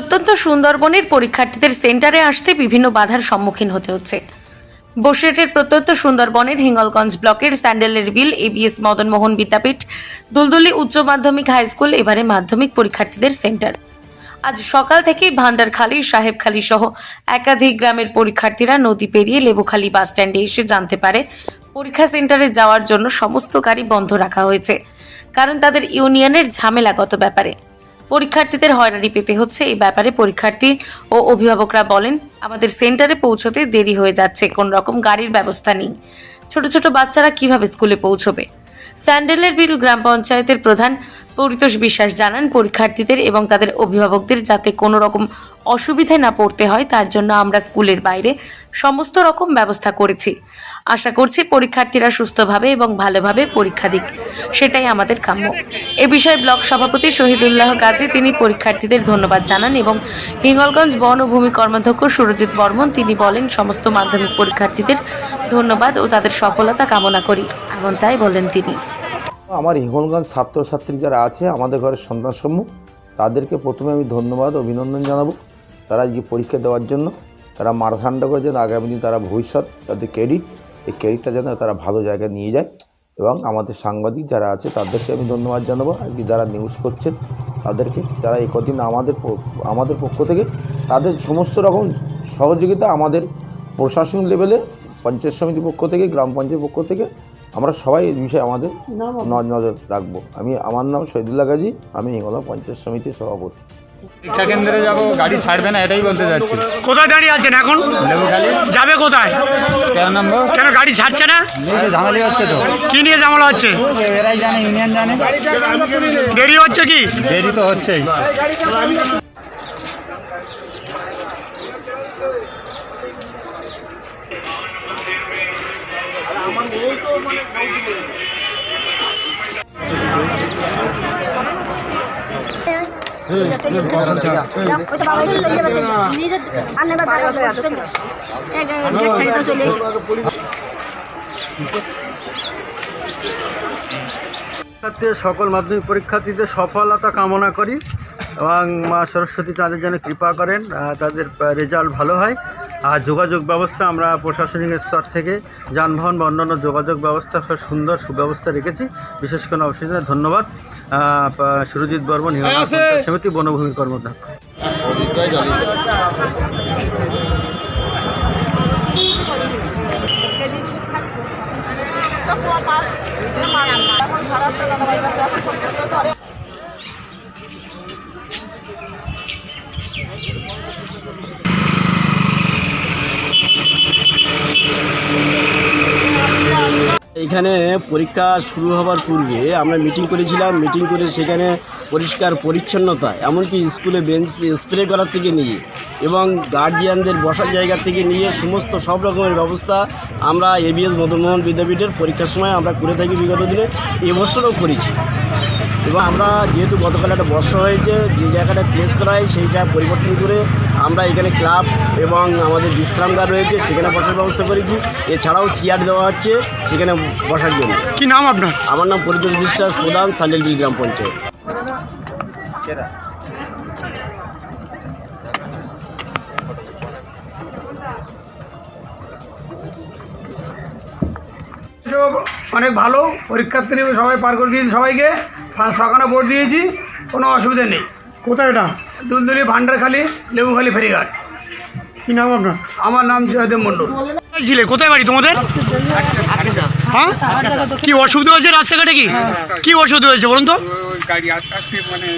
প্রত্যন্ত সুন্দরবনের পরীক্ষার্থীদের সেন্টারে আসতে বিভিন্ন বাধার সম্মুখীন হতে হচ্ছে। বসিরহাটের প্রত্যন্ত সুন্দরবনের হিঙ্গলগঞ্জ ব্লকের স্যান্ডেলের বিল, এবিএস মদনমোহন বিদ্যাপীঠ, দুলদুলি উচ্চ মাধ্যমিক হাই স্কুল, এবারে মাধ্যমিক পরীক্ষার্থীদের সেন্টার। আজ সকাল থেকেই ভান্ডারখালী, সাহেবখালী সহ একাধিক গ্রামের পরীক্ষার্থীরা নদী পেরিয়ে লেবুখালী বাস স্ট্যান্ডে এসে জানতে পারে, পরীক্ষা সেন্টারে যাওয়ার জন্য সমস্ত গাড়ি বন্ধ রাখা হয়েছে। কারণ তাদের ইউনিয়নের ঝামেলাগত ব্যাপারে। পরীক্ষার্থীদের হয়রানি পেতে হচ্ছে। এই ব্যাপারে পরীক্ষার্থী ও অভিভাবকরা বলেন, আমাদের সেন্টারে পৌঁছতে দেরি হয়ে যাচ্ছে কোন রকম গাড়ির ব্যবস্থা নেই। ছোট ছোট বাচ্চারা কীভাবে স্কুলে পৌঁছবে? স্যান্ডেলের বিল গ্রাম পঞ্চায়েতের প্রধান পরিতোষ বিশ্বাস জানান, পরীক্ষার্থীদের এবং তাদের অভিভাবকদের যাতে কোনো রকম অসুবিধায় না পড়তে হয়, তার জন্য আমরা স্কুলের বাইরে সমস্ত রকম ব্যবস্থা করেছি। আশা করছি পরীক্ষার্থীরা সুস্থভাবে এবং ভালোভাবে পরীক্ষা দিক। সেটাই আমাদের কাম্য। এ বিষয়ে ব্লক সভাপতি শহীদুল্লাহ গাজী, তিনি পরীক্ষার্থীদের ধন্যবাদ জানান এবং হিঙ্গলগঞ্জ বন ও ভূমি কর্মাধ্যক্ষ সুরজিৎ বর্মন, তিনি বলেন, সমস্ত মাধ্যমিক পরীক্ষার্থীদের ধন্যবাদ ও তাদের সফলতা কামনা করি। এমনটাই বলেন তিনি। আমার হিঙ্গলগঞ্জ ছাত্রছাত্রী যারা আছে, আমাদের ঘরের সন্তানসমূহ, তাদেরকে প্রথমে আমি ধন্যবাদ, অভিনন্দন জানাব তারা যে পরীক্ষা দেওয়ার জন্য। তারা মারখান্ড করে যেন আগামী দিন তারা ভবিষ্যৎ তাদের ক্রেডিট, এই ক্রেডিটটা যেন তারা ভালো জায়গায় নিয়ে যায় এবং আমাদের সাংবাদিক যারা আছে, তাদেরকে আমি ধন্যবাদ জানাব। আর কি যারা নিউজ করছেন, তাদেরকে, যারা এই কদিন আমাদের আমাদের পক্ষ থেকে, তাদের সমস্ত রকম সহযোগিতা আমাদের প্রশাসন লেভেলে পঞ্চায়েত সমিতির পক্ষ থেকে, গ্রাম পঞ্চায়েত পক্ষ থেকে আমরা সবাই এই বিষয়ে আমাদের নজর রাখব। আমি আমার নাম শহীদুল্লাহ গাজী আমি হিঙ্গলা পঞ্চায়েত সমিতির সভাপতি। পরীক্ষা কেন্দ্রে যাব গাড়ি ছাড়বে না এটাই বলতে যাচ্ছি কোথায় দাঁড়িয়ে আছেন এখন? যাবে কোথায়? তেরো নম্বর। কেন গাড়ি ছাড়ছে না? ঝামেলি হচ্ছে তো। কি নিয়ে ঝামেলা হচ্ছে? এরাই জানে ইউনিয়ন জানে। দেরি হচ্ছে কি? দেরি তো হচ্ছেই। সকল মাধ্যমিক পরীক্ষার্থীদের সফলতা কামনা করি এবং মা সরস্বতী তাদের যেন কৃপা করেন তাদের রেজাল্ট ভালো হয়। আর যোগাযোগ ব্যবস্থা আমরা প্রশাসনিক স্তর থেকে যানবাহন বা অন্যান্য যোগাযোগ ব্যবস্থা খুব সুন্দর সুব্যবস্থা রেখেছি। বিশেষ কোনো অসুবিধা নেই। ধন্যবাদ। সুরজিৎ বর্মন হিমালয় সমিতি বনভূমি কর্মদক্ষ এখানে পরীক্ষা শুরু হবার পূর্বে আমরা মিটিং করেছিলাম। মিটিং করে সেখানে পরিষ্কার পরিচ্ছন্নতা, এমনকি স্কুলে বেঞ্চ স্প্রে করার থেকে নিয়ে এবং গার্জিয়ানদের বসার জায়গা থেকে নিয়ে সমস্ত সব রকমের ব্যবস্থা আমরা এবিএস মদনমোহন বিদ্যাপীঠের পরীক্ষার সময় আমরা করে থাকি বিগত দিনে এবছরও করেছি। এবং আমরা যেহেতু গতকাল একটা বর্ষা হয়েছে, যে জায়গাটা প্লেস করা হয় সেইটা পরিবর্তন করে আমরা এখানে ক্লাব এবং আমাদের বিশ্রামগার রয়েছে, সেখানে বসার ব্যবস্থা করেছি। এছাড়াও চেয়ার দেওয়া হচ্ছে, সেখানে বসার জন্য। কি নাম আপনার? আমার নাম পরিতোষ বিশ্বাস প্রধান সান্ডেলবিল গ্রাম পঞ্চায়েত। অনেক ভালো পরীক্ষার্থী সবাই পার করে দিয়েছি সবাইকে। সকালে ভোট দিয়েছি কোনো অসুবিধা নেই। কোথায় এটা? দুলদুলি ভান্ডারখালি লেবুখালি ফেরিঘাট। কি নাম আপনার? আমার নাম জয়দেব মণ্ডল। কোথায় ছিলে কোথায় বাড়ি তোমাদের? হ্যাঁ? কি অসুবিধা হয়েছে রাস্তাঘাটে কি? কি অসুবিধা হয়েছে বলুন তো? গাড়ি আস্তে আস্তে মানে